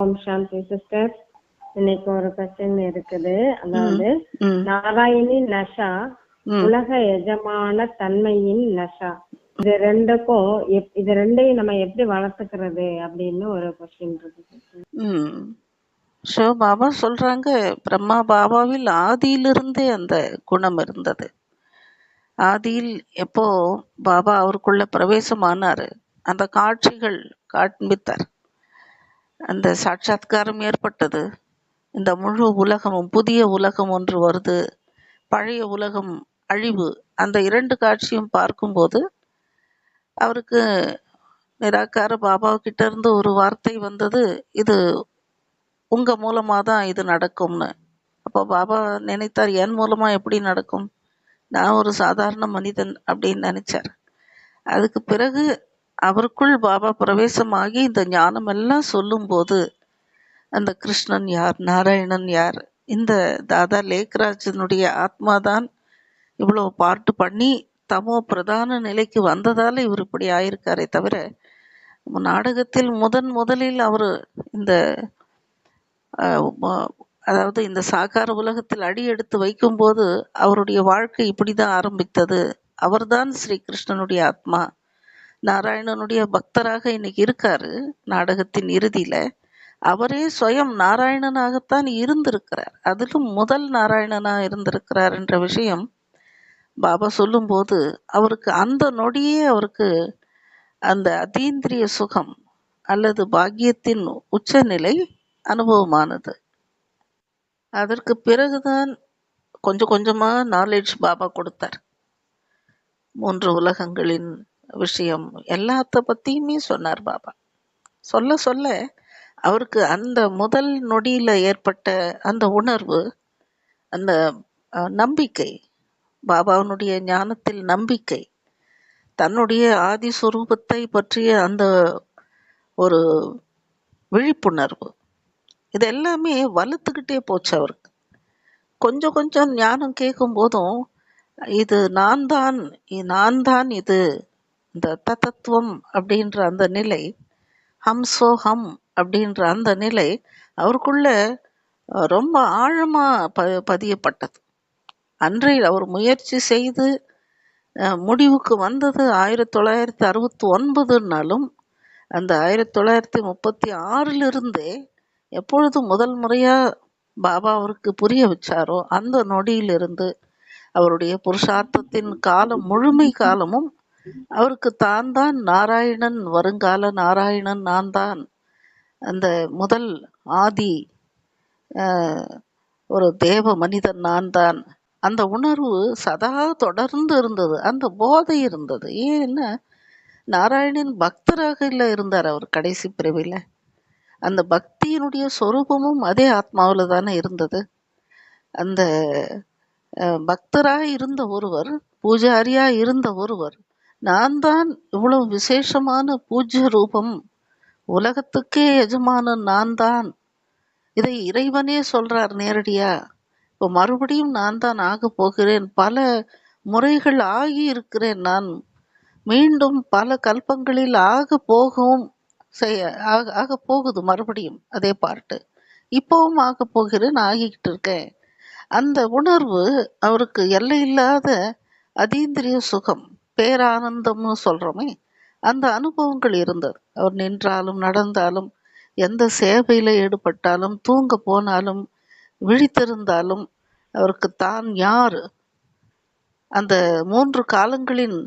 ஓம் சாந்தி sister இன்னைக்கு ஒரு question இருக்குது. அதாவது நாராயணி நஷா. உலக எஜமான தன்மையின் நஷா. இது ரெண்டுக்கும் இது ரெண்டையும் நம்ம எப்படி வளர்த்துக்கிறது அப்படின்னு ஒரு கொஸ்டின் இருக்கு. ஸோ பாபா சொல்றாங்க பிரம்மா பாபாவில் ஆதியிலிருந்தே அந்த குணம் இருந்தது. ஆதியில் எப்போ பாபா அவருக்குள்ள பிரவேசமானாரு அந்த காட்சிகள் காண்பித்தார். அந்த சாட்சாத்காரம் ஏற்பட்டது. இந்த முழு உலகமும் புதிய உலகம் ஒன்று வருது. பழைய உலகம் அழிவு. அந்த இரண்டு காட்சியும் பார்க்கும்போது அவருக்கு நிராகார பாபா இருந்து ஒரு வார்த்தை வந்தது இது உங்க மூலமாக தான் இது நடக்கும்னு. அப்போ பாபா நினைத்தார் என் மூலமாக எப்படி நடக்கும்? நான் ஒரு சாதாரண மனிதன் அப்படின்னு நினைச்சார். அதுக்கு பிறகு அவருக்குள் பாபா பிரவேசமாகி இந்த ஞானம் எல்லாம் சொல்லும்போது அந்த கிருஷ்ணன் யார் நாராயணன் யார் இந்த தாதா லேக்ராஜனுடைய ஆத்மா தான் இவ்வளோ பாட்டு பண்ணி தமோ பிரதான நிலைக்கு வந்ததால் இவர் இப்படி ஆயிருக்காரே தவிர நாடகத்தில் முதன் முதலில் அவர் இந்த அதாவது இந்த சாகார உலகத்தில் அடி எடுத்து வைக்கும்போது அவருடைய வாழ்க்கை இப்படி தான் ஆரம்பித்தது. அவர்தான் ஸ்ரீ கிருஷ்ணனுடைய ஆத்மா. நாராயணனுடைய பக்தராக இன்னைக்கு இருக்காரு நாடகத்தின் இறுதியில. அவரே சுயம் நாராயணனாகத்தான் இருந்திருக்கிறார். அதிலும் முதல் நாராயணனா இருந்திருக்கிறார் என்ற விஷயம் பாபா சொல்லும்போது அவருக்கு அந்த நொடியே அவருக்கு அந்த அதீந்திரிய சுகம் அல்லது பாக்கியத்தின் உச்சநிலை அனுபவமானது. அதற்கு பிறகுதான் கொஞ்சம் கொஞ்சமாக நாலேஜ் பாபா கொடுத்தார். மூன்று உலகங்களின் விஷயம். எல்லாத்த பத்தியுமே சொன்னார் பாபா. சொல்ல சொல்ல அவருக்கு அந்த முதல் நொடியில ஏற்பட்ட அந்த உணர்வு அந்த நம்பிக்கை பாபாவினுடைய ஞானத்தில் நம்பிக்கை தன்னுடைய ஆதி சுரூபத்தை பற்றிய அந்த ஒரு விழிப்புணர்வு இது எல்லாமே வலுத்துக்கிட்டே போச்சு அவருக்கு. கொஞ்சம் கொஞ்சம் ஞானம் கேட்கும் போதும் இது நான் தான் நான் தான் இது இந்த தத்தத்துவம் அப்படின்ற அந்த நிலை ஹம் சோ ஹம் அப்படின்ற அந்த நிலை அவருக்குள்ள ரொம்ப ஆழமாக ப பதியப்பட்டது. அன்றையில் அவர் முயற்சி செய்து முடிவுக்கு வந்தது ஆயிரத்தி தொள்ளாயிரத்தி அறுபத்தி ஒன்பதுனாலும் அந்த ஆயிரத்தி தொள்ளாயிரத்தி முப்பத்தி ஆறிலிருந்தே எப்பொழுது முதல் முறையாக பாபா அவருக்கு புரிய வச்சாரோ அந்த நொடியிலிருந்து அவருடைய புருஷார்த்தத்தின் காலம் முழுமை காலமும் அவருக்கு தான் தான் நாராயணன் வருங்கால நாராயணன் நான் தான் அந்த முதல் ஆதி அஹ், ஒரு தேவ மனிதன் நான் தான் அந்த உணர்வு சதா தொடர்ந்து இருந்தது. அந்த போதை இருந்தது. ஏன்னா நாராயணன் பக்தராக இல்லை இருந்தார் அவர் கடைசி பிறவியில். அந்த பக்தியினுடைய சொரூபமும் அதே ஆத்மாவில் தானே இருந்தது. அந்த அஹ், இருந்த ஒருவர் பூஜாரியா இருந்த ஒருவர் நான் தான் இவ்வளவு விசேஷமான பூஜ்ய ரூபம். உலகத்துக்கே எஜமானன் நான் தான் இதை இறைவனே சொல்றார் நேரடியா. இப்போ மறுபடியும் நான் தான் ஆக போகிறேன். பல முறைகள் ஆகி இருக்கிறேன் நான். மீண்டும் பல கல்பங்களில் ஆக போகும் செய்ய ஆக ஆக போகுது மறுபடியும் அதே பாட்டு. இப்போவும் ஆக போகிறேன் ஆகிக்கிட்டு இருக்கேன். அந்த உணர்வு அவருக்கு எல்லையில்லாத அதீந்திரிய சுகம். பேரானந்தம்னு சொல்றோமே அந்த அனுபவங்கள் இருந்தது. அவர் நின்றாலும் நடந்தாலும் எந்த சேவையில ஈடுபட்டாலும் தூங்க போனாலும் விழித்திருந்தாலும் அவருக்கு தான் யார்? அந்த மூன்று காலங்களின்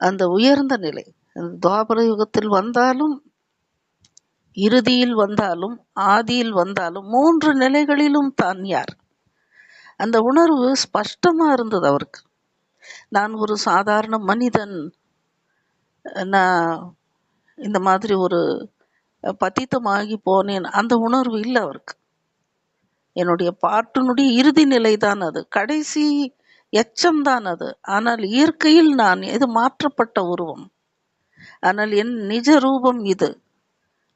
அந்த உயர்ந்த நிலை அந்த துவாபர யுகத்தில் வந்தாலும் இறுதியில் வந்தாலும் ஆதியில் வந்தாலும் மூன்று நிலைகளிலும் தான் யார்? அந்த உணர்வு ஸ்பஷ்டமா இருந்தது அவருக்கு. நான் ஒரு சாதாரண மனிதன். நான் இந்த மாதிரி ஒரு பதித்தமாகி போனேன். அந்த உணர்வு இல்லை அவருக்கு. என்னுடைய பாட்டினுடைய இறுதி நிலை தான் அது. கடைசி எச்சம் தான் அது. ஆனால் இயற்கையில் நான் இது மாற்றப்பட்ட உருவம். ஆனால் என் நிஜ ரூபம் இது.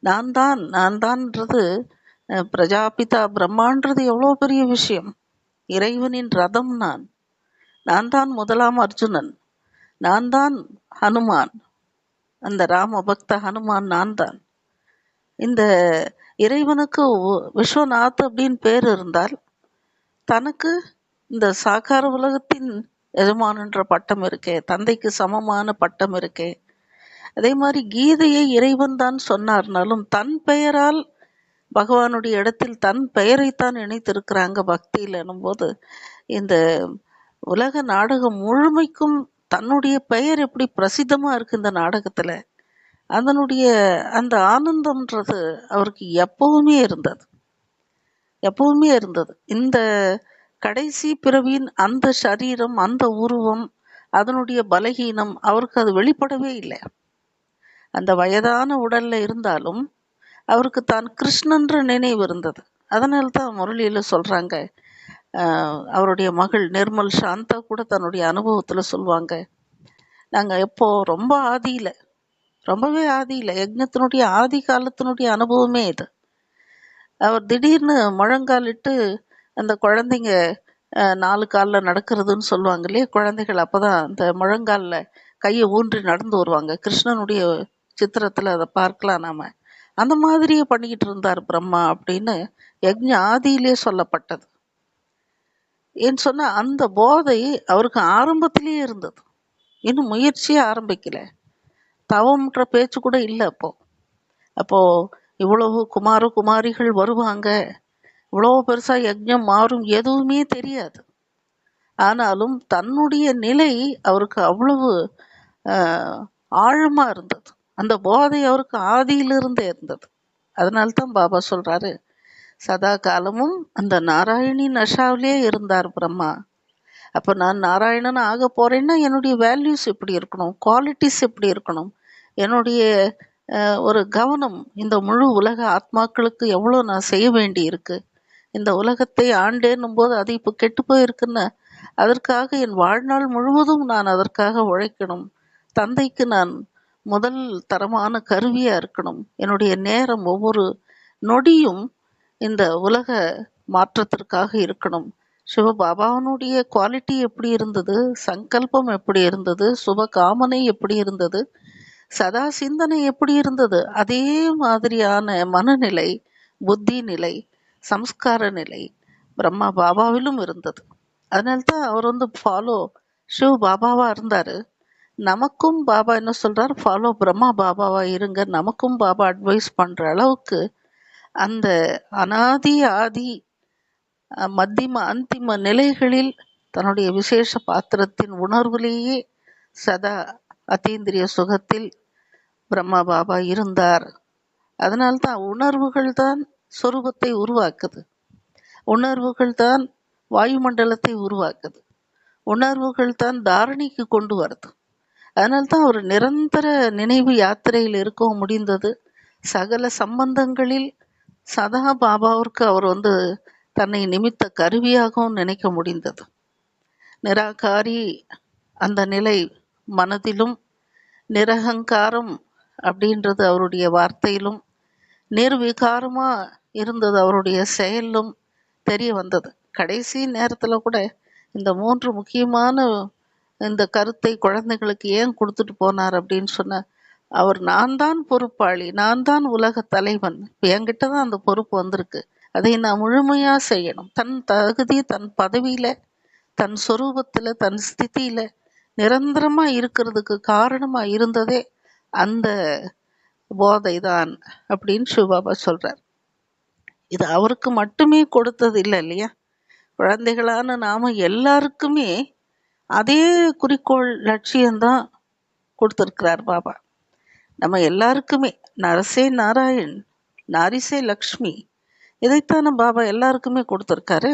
நான் தான் நான் தான்ன்றது அஹ், பிரஜாபிதா பிரம்மான்றது எவ்வளோ பெரிய விஷயம். இறைவனின் ரதம் நான். நான் தான் முதலாம் அர்ஜுனன் நான் தான் ஹனுமான். அந்த ராம பக்த ஹனுமான் நான் தான் இந்த இறைவனுக்கு விஸ்வநாத் அப்படின்னு பேர் இருந்தால் தனக்கு இந்த சாகார உலகத்தின் எஜமானன்ற பட்டம் இருக்கே தந்தைக்கு சமமான பட்டம் இருக்கே. அதே மாதிரி கீதையை இறைவன் தான் சொன்னார்னாலும் தன் பெயரால் பகவானுடைய இடத்தில் தன் பெயரைத்தான் இணைத்திருக்கிறாங்க பக்தியில் எனும்போது இந்த உலக நாடகம் முழுமைக்கும் தன்னுடைய பெயர் எப்படி பிரசித்தமாக இருக்கு இந்த நாடகத்தில்? அதனுடைய அந்த ஆனந்தம்ன்றது அவருக்கு எப்பவுமே இருந்தது. எப்பவுமே இருந்தது. இந்த கடைசி பிறவியின் அந்த சரீரம் அந்த உருவம் அதனுடைய பலகீனம் அவருக்கு அது வெளிப்படவே இல்லை. அந்த வயதான உடல்ல இருந்தாலும் அவருக்கு தான் கிருஷ்ணன்ற நினைவு இருந்தது. அதனால தான் முரளியில் சொல்கிறாங்க அவருடைய மகள் நிர்மல் சாந்தா கூட தன்னுடைய அனுபவத்தில் சொல்லுவாங்க நாங்கள் எப்போ ரொம்ப ஆதியில் ரொம்பவே ஆதியில் யக்னத்தினுடைய ஆதி காலத்தினுடைய அனுபவமே இது. அவர் திடீர்னு முழங்காலிட்டு அந்த குழந்தைங்க நாலு காலில் நடக்கிறதுன்னு சொல்லுவாங்க இல்லையா? குழந்தைகள் அப்போ தான் அந்த முழங்காலில் கையை ஊன்றி நடந்து வருவாங்க. கிருஷ்ணனுடைய சித்திரத்தில் அதை பார்க்கலாம் நாம். அந்த மாதிரியே பண்ணிக்கிட்டு இருந்தார் பிரம்மா அப்படின்னு யக்ஞ ஆதியிலே சொல்லப்பட்டது. ஏன்னு சொன்னால் அந்த போதை அவருக்கு ஆரம்பத்திலேயே இருந்தது. இன்னும் முயற்சியே ஆரம்பிக்கல. தவம்ன்ற பேச்சு கூட இல்லை அப்போ. அப்போ இவ்வளவு குமார குமாரிகள் வருவாங்க. இவ்வளோ பெருசாக யஜ்ஞம் மாறும் எதுவுமே தெரியாது. ஆனாலும் தன்னுடைய நிலை அவருக்கு அவ்வளவு ஆழமாக இருந்தது. அந்த போதை அவருக்கு ஆதியிலிருந்தே இருந்தது. அதனால தான் பாபா சொல்கிறாரு சதா காலமும் அந்த நாராயணி நஷாவிலே இருந்தார் பிரம்மா. அப்போ நான் நாராயணன் ஆக போறேன்னா என்னுடைய வேல்யூஸ் எப்படி இருக்கணும்? குவாலிட்டிஸ் எப்படி இருக்கணும்? என்னுடைய ஒரு கவனம் இந்த முழு உலக ஆத்மாக்களுக்கு எவ்வளோ நான் செய்ய வேண்டி இருக்கு? இந்த உலகத்தை ஆண்டேன்னும் போது அது இப்போ கெட்டு போயிருக்குன்னு அதற்காக என் வாழ்நாள் முழுவதும் நான் அதற்காக உழைக்கணும். தந்தைக்கு நான் முதல் தரமான கருவியாக இருக்கணும். என்னுடைய நேரம் ஒவ்வொரு நொடியும் இந்த உலக மாற்றத்திற்காக இருக்கணும். சிவபாபாவனுடைய குவாலிட்டி எப்படி இருந்தது? சங்கல்பம் எப்படி இருந்தது? சுப காமனை எப்படி இருந்தது? சதா சிந்தனை எப்படி இருந்தது? அதே மாதிரியான மனநிலை புத்தி நிலை சம்ஸ்கார நிலை பிரம்மா பாபாவிலும் இருந்தது. அதனால தான் அவர் வந்து ஃபாலோ சிவ பாபாவா இருந்தாரு. நமக்கும் பாபா என்ன சொல்கிறார் ஃபாலோ பிரம்மா பாபாவா இருங்க. நமக்கும் பாபா அட்வைஸ் பண்ற அளவுக்கு அந்த அனாதி ஆதி மத்தியம மத்திம அந்திம நிலைகளில் தன்னுடைய விசேஷ பாத்திரத்தின் உணர்விலேயே சதா அத்தீந்திரிய சுகத்தில் பிரம்மா பாபா இருந்தார். அதனால்தான் உணர்வுகள் தான் சொரூபத்தை உருவாக்குது. உணர்வுகள் தான் வாயுமண்டலத்தை உருவாக்குது. உணர்வுகள் தான் தாரணிக்கு கொண்டு வருது. அதனால்தான் தான் நிரந்தர நினைவு யாத்திரையில் இருக்கவும் முடிந்தது. சகல சம்பந்தங்களில் சதா பாபாவிற்கு அவர் வந்து தன்னை நிமித்த கருவியாகவும் நினைக்க முடிந்தது. நிராகாரி அந்த நிலை மனதிலும் நிரகங்காரம் அப்படின்றது அவருடைய வார்த்தையிலும் நிர்விகாரமாக இருந்தது அவருடைய செயலும் தெரிய வந்தது. கடைசி நேரத்தில் கூட இந்த மூன்று முக்கியமான இந்த கருத்தை குழந்தைகளுக்கு ஏன் கொடுத்துட்டு போனார் அப்படின்னு சொன்ன அவர் நான் தான் பொறுப்பாளி நான் தான் உலக தலைவன். இப்போ என்கிட்ட தான் அந்த பொறுப்பு வந்திருக்கு. அதை நான் முழுமையா செய்யணும். தன் தகுதி தன் பதவியில தன் சொரூபத்துல தன் ஸ்திதியில் நிரந்தரமா இருக்கிறதுக்கு காரணமா இருந்ததே அந்த போதை தான் அப்படின்னு சிவபாபா சொல்றார். இது அவருக்கு மட்டுமே கொடுத்தது இல்லை இல்லையா? குழந்தைகளான நாம எல்லாருக்குமே அதே குறிக்கோள் லட்சியம்தான் கொடுத்துருக்கிறார் பாபா. நம்ம எல்லாருக்குமே நரசே நாராயண் நாரிசே லக்ஷ்மி இதைத்தானே பாபா எல்லாருக்குமே கொடுத்துருக்காரு?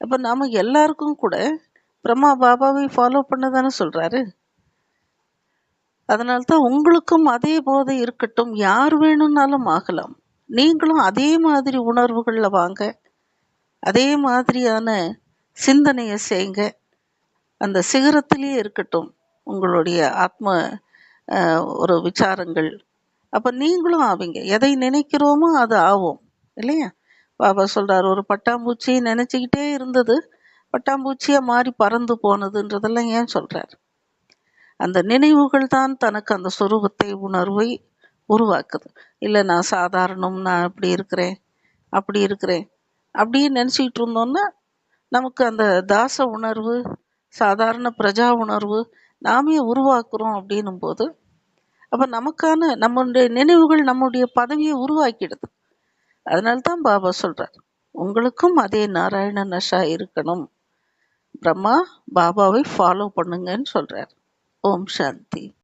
அப்போ நாம் எல்லாருக்கும் கூட பிரம்மா பாபாவை ஃபாலோ பண்ண தானே சொல்கிறாரு அதனால்தான் உங்களுக்கும் அதே போதை இருக்கட்டும் யார் வேணும்னாலும் ஆகலாம். நீங்களும் அதே மாதிரி உணர்வுகளில் வாங்க அதே மாதிரியான சிந்தனையை செய்யுங்க அந்த சிகரத்திலேயே இருக்கட்டும் உங்களுடைய ஆத்ம ஒரு விசாரங்கள். அப்போ நீங்களும் ஆவீங்க. எதை நினைக்கிறோமோ அது ஆகும் இல்லையா? பாபா சொல்கிறார் ஒரு பட்டாம்பூச்சியை நினச்சிக்கிட்டே இருந்தது. பட்டாம்பூச்சியை மாறி பறந்து போனதுன்றதெல்லாம் ஏன் சொல்கிறார் அந்த நினைவுகள் தான் தனக்கு அந்த சுரூபத்தை உணர்வை உருவாக்குது. இல்லை நான் சாதாரணம் நான் இப்படி இருக்கிறேன் அப்படி இருக்கிறேன் அப்படின்னு நினச்சிக்கிட்டு இருந்தோன்னா நமக்கு அந்த தாச உணர்வு சாதாரண பிரஜா உணர்வு நாமே உருவாக்குறோம் அப்படின்னும் போது அப்போ நமக்கான நம்மளுடைய நினைவுகள் நம்முடைய பதவியை உருவாக்கிடுது. அதனால தான் பாபா சொல்றார் உங்களுக்கும் அதே நாராயண நஷா இருக்கணும். பிரம்மா பாபாவை ஃபாலோ பண்ணுங்கன்னு சொல்றார். ஓம் சாந்தி.